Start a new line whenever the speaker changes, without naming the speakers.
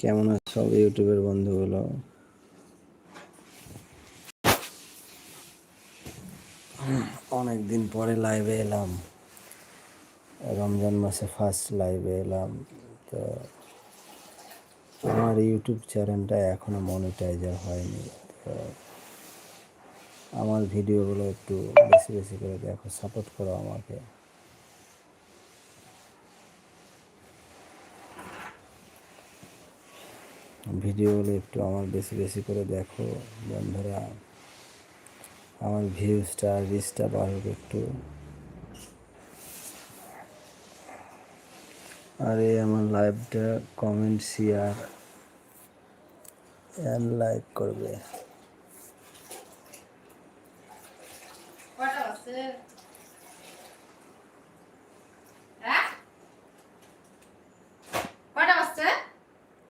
কেমন আছে সব ইউটিউবের বন্ধুগুলো? অনেক দিন পরে লাইভে এলাম। রমজান মাসে ফার্স্ট লাইভে এলাম। তো আমার ইউটিউব চ্যানেলটা এখনও মনিটাইজার হয়নি। তো আমার ভিডিওগুলো একটু বেশি বেশি করে দেখো সাপোর্ট করো আমাকে। ভিডিওগুলো একটু আমার বেশি বেশি করে দেখো, বন্ধুরা। আমার ভিউজটা রিচটা বাড়ুক একটু। আর এই আমার লাইভটা কমেন্ট শেয়ার অ্যান্ড লাইক করবে।